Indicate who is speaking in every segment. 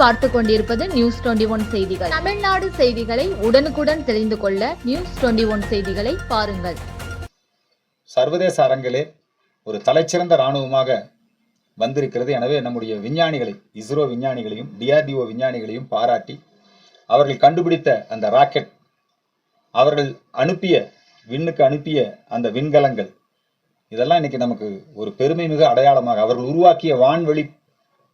Speaker 1: பார்த்து கொண்டிருப்பது news twenty one செய்திகள். தமிழ்நாடு செய்திகளை உடனுக்குடன் தெரிந்து கொள்ள நியூஸ் டுவெண்டி ஒன் செய்திகளை பாருங்கள்.
Speaker 2: சர்வதேச அரங்கிலே ஒரு தலைச்சிறந்த இராணுவமாக வந்திருக்கிறது. எனவே நம்முடைய விஞ்ஞானிகளை இஸ்ரோ விஞ்ஞானிகளையும் டிஆர்டிஓ விஞ்ஞானிகளையும் பாராட்டி அவர்கள் கண்டுபிடித்த அந்த ராக்கெட் அவர்கள் அனுப்பிய விண்ணுக்கு அனுப்பிய அந்த விண்கலங்கள் இதெல்லாம் இன்னைக்கு நமக்கு ஒரு பெருமை மிகு அடையாளமாக அவர்கள் உருவாக்கிய வான்வெளி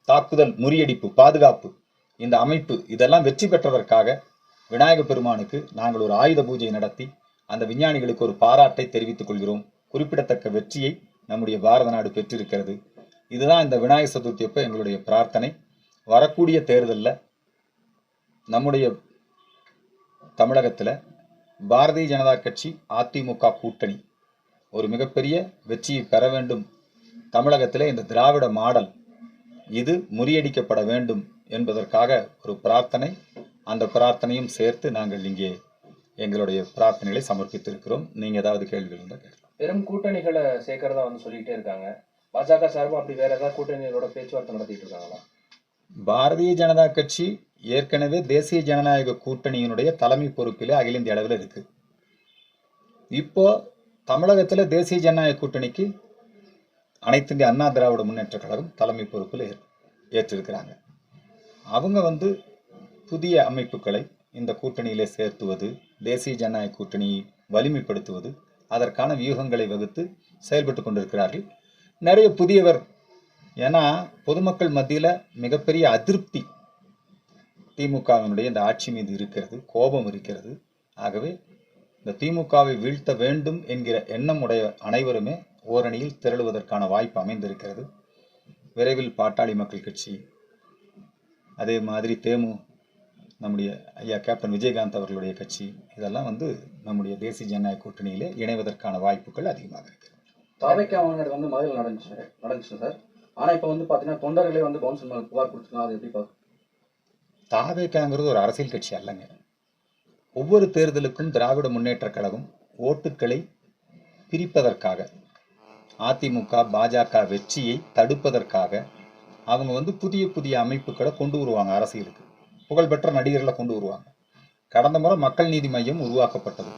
Speaker 2: தாக்குதல் முறியடிப்பு பாதுகாப்பு இந்த அமைப்பு இதெல்லாம் வெற்றி பெற்றதற்காக விநாயக பெருமானுக்கு நாங்கள் ஒரு ஆயுத பூஜை நடத்தி அந்த விஞ்ஞானிகளுக்கு ஒரு பாராட்டை தெரிவித்துக் கொள்கிறோம். குறிப்பிடத்தக்க வெற்றியை நம்முடைய பாரத நாடு பெற்றிருக்கிறது. இதுதான் இந்த விநாயகர் சதுர்த்தி அப்போ எங்களுடைய பிரார்த்தனை. வரக்கூடிய தேர்தலில் நம்முடைய தமிழகத்தில் பாரதிய ஜனதா கட்சி அதிமுக கூட்டணி ஒரு மிகப்பெரிய வெற்றியை பெற வேண்டும். தமிழகத்தில் இந்த திராவிட மாடல் இது முறியடிக்கப்பட வேண்டும். என்பதற்காக ஒரு பிரார்த்தனை அந்த பிரார்த்தனையும் சேர்த்து நாங்கள் இங்கே எங்களுடைய பிரார்த்தனைகளை சமர்ப்பித்திருக்கிறோம். நீங்க ஏதாவது கேள்விகள் இருந்தால் கேட்கலாம்
Speaker 3: பெரும் கூட்டணிகளை சேர்க்கறதா வந்து சொல்லிக்கிட்டே இருக்காங்க. பாஜக சார்பா அப்படி வேற ஏதாவது கூட்டணிகளோட பேச்சுவார்த்தை நடத்திட்டு இருக்காங்களா?
Speaker 2: பாரதிய ஜனதா கட்சி ஏற்கனவே தேசிய ஜனநாயக கூட்டணியினுடைய தலைமை பொறுப்பிலே அகில இந்திய அளவில் இருக்கு. இப்போ தமிழகத்தில் தேசிய ஜனநாயக கூட்டணிக்கு அனைத்து இந்திய அண்ணா திராவிட முன்னேற்ற கழகம் தலைமை பொறுப்பில் ஏற்- ஏற்றிருக்கிறாங்க. அவங்க வந்து புதிய அமைப்புகளை இந்த கூட்டணியிலே சேர்த்துவது தேசிய ஜனநாயக கூட்டணியை வலிமைப்படுத்துவது அதற்கான வியூகங்களை வகுத்து செயல்பட்டு கொண்டிருக்கிறார்கள். நிறைய புதியவர் ஏன்னா பொதுமக்கள் மத்தியில் மிகப்பெரிய அதிருப்தி திமுகவினுடைய இந்த ஆட்சி மீது இருக்கிறது கோபம் இருக்கிறது. ஆகவே இந்த திமுகவை வீழ்த்த வேண்டும் என்கிற எண்ணம் உடைய அனைவருமே ஓரணியில் திரளுவதற்கான வாய்ப்பு அமைந்திருக்கிறது. விரைவில் பாட்டாளி மக்கள் கட்சி அதே மாதிரி தேமு நம்முடைய ஐயா கேப்டன் விஜயகாந்த் அவர்களுடைய கட்சி இதெல்லாம் வந்து நம்முடைய தேசிய ஜனநாயக கூட்டணியிலே இணைவதற்கான வாய்ப்புகள் அதிகமாக இருக்கிறது
Speaker 4: தாவைக்கா மாநாடு வந்து மதுரையில் நடந்துச்சு நடந்துச்சு சார். ஆனால் இப்போ வந்து பார்த்தீங்கன்னா தொண்டர்களே வந்து கவுன்சில் மேலே புகார் கொடுத்துருக்காங்க அது எப்படி பார்க்க
Speaker 2: தாவேக்காங்கிறது ஒரு அரசியல் கட்சி அல்லங்க. ஒவ்வொரு தேர்தலுக்கும் திராவிட முன்னேற்றக் கழகம் ஓட்டுக்களை பிரிப்பதற்காக அதிமுக பாஜக வெற்றியை தடுப்பதற்காக அவங்க வந்து புதிய புதிய அமைப்புகளை கொண்டு வருவாங்க அரசியலுக்கு. புகழ்பெற்ற நடிகர்களை கொண்டு வருவாங்க. கடந்த முறை மக்கள் நீதி மையம் உருவாக்கப்பட்டது.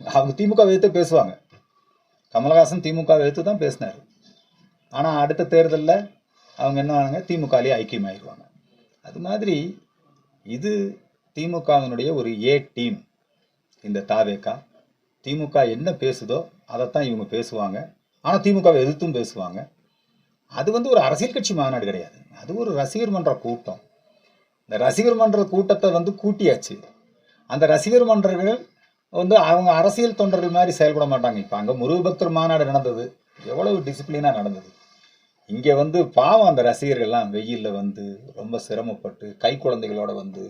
Speaker 2: அவங்க திமுக வைத்து பேசுவாங்க. கமலஹாசன் திமுக வைத்து தான் பேசினார். ஆனால் அடுத்த தேர்தலில் அவங்க என்ன ஆனாங்க? திமுகலேயே ஐக்கியமாயிருவாங்க. அது மாதிரி இது திமுகவினுடைய ஒரு ஏ டீம் இந்த தாவேக்கா திமுக என்ன பேசுதோ அதைத்தான் இவங்க பேசுவாங்க. ஆனால் திமுகவை எதிர்த்தும் பேசுவாங்க. அது வந்து ஒரு அரசியல் கட்சி மாநாடு கிடையாது. அது ஒரு ரசிகர் மன்ற கூட்டம். இந்த ரசிகர் மன்ற கூட்டத்தை வந்து கூட்டியாச்சு. அந்த ரசிகர் மன்றர்கள் வந்து அவங்க அரசியல் தொண்டர்கள் மாதிரி செயல்பட மாட்டாங்க. இப்போ அங்கே முருகபக்தர் மாநாடு நடந்தது. எவ்வளவு டிசிப்ளினாக நடந்தது. இங்கே வந்து பாவம் அந்த ரசிகர்கள்லாம் வெயிலில் வந்து ரொம்ப சிரமப்பட்டு கை குழந்தைகளோட வந்து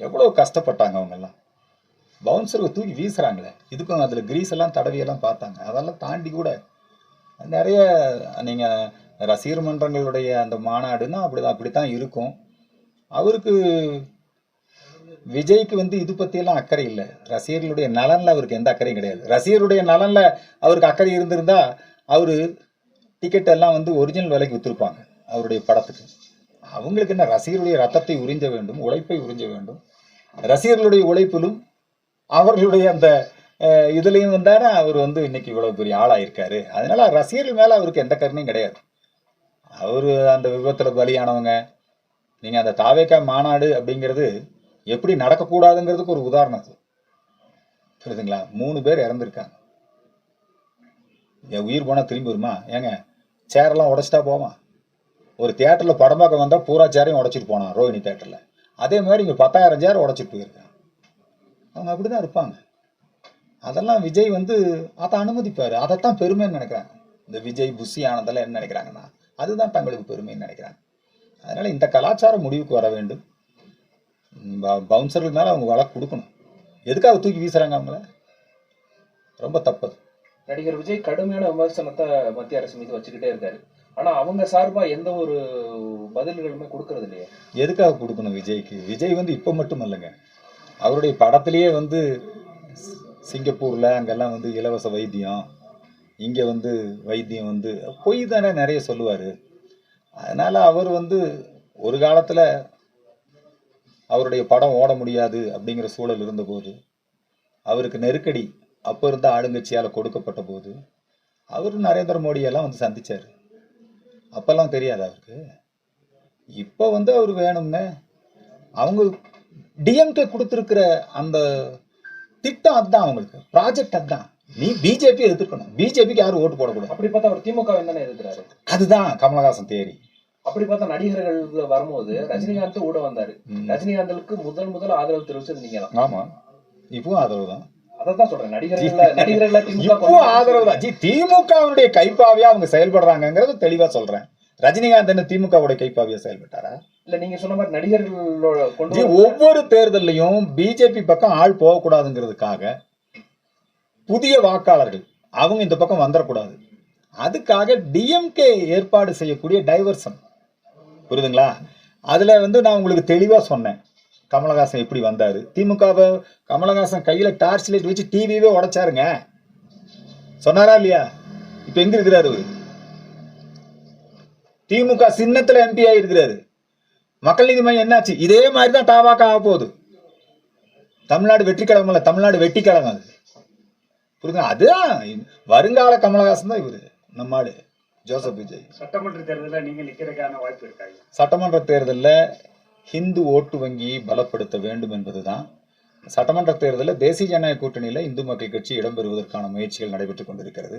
Speaker 2: எவ்வளோ கஷ்டப்பட்டாங்க அவங்கெல்லாம். பவுன்சருக்கு தூக்கி வீசுகிறாங்களே இதுக்கும் அதில் கிரீஸ் எல்லாம் தடவியெல்லாம் பார்த்தாங்க. அதெல்லாம் தாண்டி கூட நிறைய நீங்கள் ரசிகர் மன்றங்களுடைய அந்த மாநாடுன்னா அப்படி அப்படித்தான் இருக்கும். அவருக்கு விஜய்க்கு வந்து இது பற்றியெல்லாம் அக்கறை இல்லை. ரசிகர்களுடைய நலனில் அவருக்கு எந்த அக்கறையும் கிடையாது. ரசிகருடைய நலனில் அவருக்கு அக்கறை இருந்திருந்தா அவர் டிக்கெட் எல்லாம் வந்து ஒரிஜினல் விலைக்கு விற்றுருப்பாங்க அவருடைய படத்துக்கு. அவங்களுக்கு என்ன ரசிகருடைய ரத்தத்தை உறிஞ்ச வேண்டும் உழைப்பை உறிஞ்ச வேண்டும். ரசிகர்களுடைய உழைப்பிலும் அவர்களுடைய அந்த இதுலேயும் வந்தார் அவர் வந்து இன்னைக்கு இவ்வளோ பெரிய ஆளாயிருக்காரு. அதனால ரசிகர்கள் மேலே அவருக்கு எந்த கருணையும் கிடையாது. அவர் அந்த விபத்தில் பலியானவங்க நீங்கள் அந்த தாவேக்கா மாநாடு அப்படிங்கிறது எப்படி நடக்கக்கூடாதுங்கிறதுக்கு ஒரு உதாரணம் அது. புரியுதுங்களா? மூணு பேர் இறந்துருக்காங்க. என் உயிர் போனால் திரும்பி வருமா? ஏங்க சேரெல்லாம் உடச்சிட்டா போமா? ஒரு தியேட்டரில் படம் பார்க்க வந்தால் பூரா சேரையும் உடச்சிட்டு போனான் ரோஹிணி தேட்டரில் அதே மாதிரி இங்கே பத்தாயிரம் சேர் உடைச்சிட்டு போயிருக்கான். அவங்க அப்படி தான் இருப்பாங்க. அதெல்லாம் விஜய் வந்து அதை அனுமதிப்பார். அதைத்தான் பெருமைன்னு நினைக்கிறாங்க. இந்த விஜய் புஷி ஆனதெல்லாம் என்ன நினைக்கிறாங்கன்னா அதுதான் தங்களுக்கு பெருமைன்னு நினைக்கிறாங்க. அதனால் இந்த கலாச்சாரம் முடிவுக்கு வர வேண்டும். பவுன்சர்கள் மேலே அவங்க வழக்கு கொடுக்கணும். எதுக்காக தூக்கி வீசுறாங்க அவங்கள? ரொம்ப தப்பது
Speaker 3: நடிகர் விஜய் கடுமையான விமர்சனத்தை மத்திய அரசு மீது வச்சுக்கிட்டே இருக்காரு. ஆனா அவங்க சார்பா எந்த ஒரு பதில்களுமே கொடுக்கறது இல்லையே.
Speaker 2: எதுக்காக கொடுக்கணும் விஜய்க்கு? விஜய் வந்து இப்போ மட்டும் இல்லைங்க அவருடைய படத்திலேயே வந்து சிங்கப்பூரில் அங்கெல்லாம் வந்து இலவச வைத்தியம். இங்கே வந்து வைத்தியம் வந்து பொய் தானே நிறைய சொல்லுவார். அதனால் அவர் வந்து ஒரு காலத்தில் அவருடைய படம் ஓட முடியாது அப்படிங்கிற சூழல் இருந்தபோது அவருக்கு நெருக்கடி அப்போ இருந்த ஆளுங்கட்சியால் கொடுக்கப்பட்ட போது அவர் நரேந்திர மோடியெல்லாம் வந்து சந்தித்தார் அப்போல்லாம் தெரியாது அவருக்கு. இப்போ வந்து அவர் வேணும்னு அவங்க டிஎம்கே கொடுத்துருக்கிற அந்த திட்டம் அதுதான் அவங்களுக்கு. ப்ராஜெக்ட் அதுதான். நீ பிஜேபி எதிர்க்கணும். பிஜேபிக்கு யாரும் ஓட்டு போடக்கூடாது.
Speaker 3: அப்படி பார்த்தா அவர் திமுக தானே எதிர்க்கிறாரு?
Speaker 2: அதுதான் கமலஹாசன் தேரி.
Speaker 3: அப்படி பார்த்தா நடிகர்கள் வரும்போது ரஜினிகாந்த் கூட வந்தாரு. ரஜினிகாந்தலுக்கு முதல் முதல் ஆதரவு தெரிவிச்சது நீங்க தான்
Speaker 2: ஆமா. இப்பவும் ஆதரவு தான்.
Speaker 3: அதான் சொல்றேன். நடிகர்கள்
Speaker 2: இப்போ ஆதரவு தான். திமுகவுடைய கைப்பாவியா அவங்க செயல்படுறாங்கங்கிறது தெளிவா சொல்றேன். ரஜினிகாந்த் என்ன திமுகவுடைய கைப்பாவியா செயல்பட்டாரா?
Speaker 3: இல்ல நீங்க சொன்ன மாதிரி நடிகர்களோட
Speaker 2: ஒவ்வொரு தேர்தல்லையும் பிஜேபி பக்கம் ஆள் போகக்கூடாதுங்கிறதுக்காக புதிய வாக்காளர்கள் அவங்க இந்த பக்கம் வந்துடக்கூடாது அதுக்காக டிஎம்கே ஏற்பாடு செய்யக்கூடிய டைவர்சன் புரியுதுங்களா? அதுல வந்து நான் உங்களுக்கு தெளிவா சொன்னேன். கமலஹாசன் எப்படி வந்தாரு? திமுகவை கமலஹாசன் கையில டார்ச் லைட் வச்சு டிவியவே உடைச்சாருங்க. சொன்னாரா இல்லையா? இப்ப எங்க இருக்கிறாரு திமுக சின்னத்துல எம்பி ஆயிருக்கிறாரு. மக்கள் நீதி மையம் என்னாச்சு? இதே மாதிரி தான் டாவாக்கா ஆக போகுது. தமிழ்நாடு வெற்றி கழகம் இல்ல தமிழ்நாடு வெட்டி கழகம் அது. புரியுது? அதுதான். வருங்கால கமலஹாசன் தான் இவரு நம்ம ஆளு ஜோசப் விஜய்.
Speaker 5: சட்டமன்ற தேர்தலில் நீங்க நிக்கிறதுக்கான வாய்ப்பு இருக்காங்க
Speaker 2: சட்டமன்ற தேர்தலில் ஹிந்து ஓட்டு வங்கியை பலப்படுத்த வேண்டும் என்பதுதான். சட்டமன்ற தேர்தலில் தேசிய ஜனநாயக கூட்டணியில் இந்து மக்கள் கட்சி இடம்பெறுவதற்கான முயற்சிகள் நடைபெற்று கொண்டிருக்கிறது.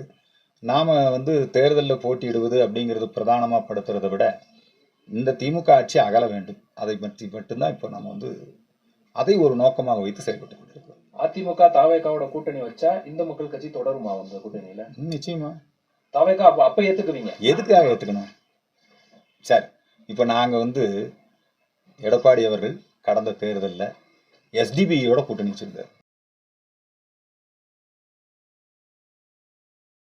Speaker 2: நாம் வந்து தேர்தலில் போட்டியிடுவது அப்படிங்கிறது பிரதானமாக படுத்துறதை விட இந்த திமுக ஆட்சி அகல வேண்டும். அதை பற்றி மட்டும்தான் இப்போ நம்ம வந்து அதை ஒரு நோக்கமாக வைத்து செயல்பட்டு கொண்டிருக்கிறோம்.
Speaker 3: அதிமுக தாவேகாவோட கூட்டணி வச்சா இந்த மக்கள் கட்சி தொடருமா அவங்க கூட்டணியில?
Speaker 2: நிச்சயமா.
Speaker 3: தாவேகா அப்ப அப்ப ஏத்துக்குவீங்க.
Speaker 2: எதுக்காக ஏற்றுக்கணும் சரி இப்போ நாங்கள் வந்து எடப்பாடி அவர்கள் கடந்த தேர்தலில் எஸ்டிபியோட கூட்டணி வச்சிருந்தார்.